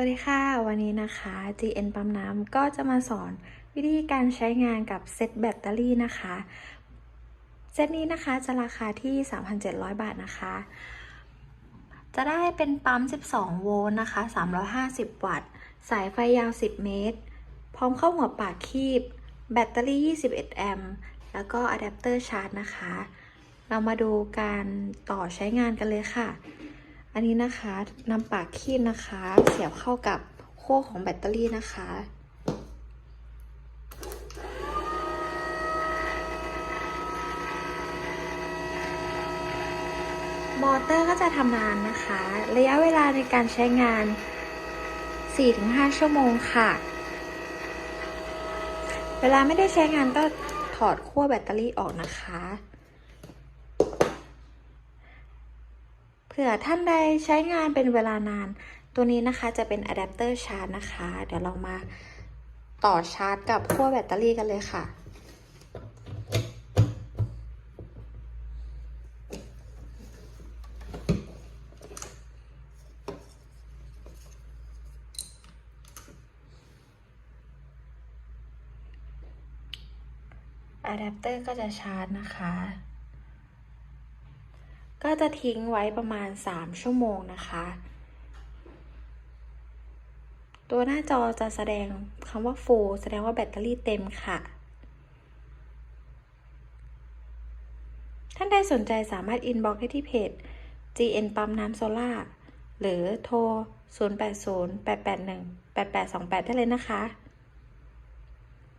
สวัสดีค่ะ วันนี้นะคะ GN ปั๊มน้ำก็จะมาสอนวิธีการใช้งานกับเซตแบตเตอรี่นะคะ เซตนี้นะคะจะราคาที่ 3,700 บาทนะคะ จะได้เป็นปั๊ม 12 โวลต์นะคะ 350 วัตต์ สายไฟยาว 10 เมตร พร้อมเข้าหัวปากคีบ แบตเตอรี่ 21 แอมป์ แล้วก็อะแดปเตอร์ชาร์จนะคะ เรามาดูการต่อใช้งานกันเลยค่ะ อันนี้นะคะนำปากคีบนะคะ เสียบเข้ากับขั้วของแบตเตอรี่นะคะมอเตอร์ก็จะทำงานนะคะ ระยะเวลาในการใช้งาน 4-5 ชั่วโมงค่ะ เวลาไม่ได้ใช้งานก็ถอดขั้วแบตเตอรี่ออกนะคะ ผื่อท่านใดใช้งานเป็นเวลานาน ตัวนี้นะคะจะเป็นอะแดปเตอร์ชาร์จนะคะ เดี๋ยวเรามาต่อชาร์จกับขั้วแบตเตอรี่กันเลยค่ะอะแดปเตอร์ก็จะชาร์จนะคะ ก็จะทิ้งไว้ประมาณ 3 ชั่วโมงนะคะ ตัวหน้าจอจะแสดงคำว่า full แสดงว่าแบตเตอรี่เต็มค่ะ ท่านใดสนใจสามารถอินบ็อกได้ที่เพจ GN ปั๊มน้ำโซล่าหรือโทร 0808818828 ได้เลยนะคะ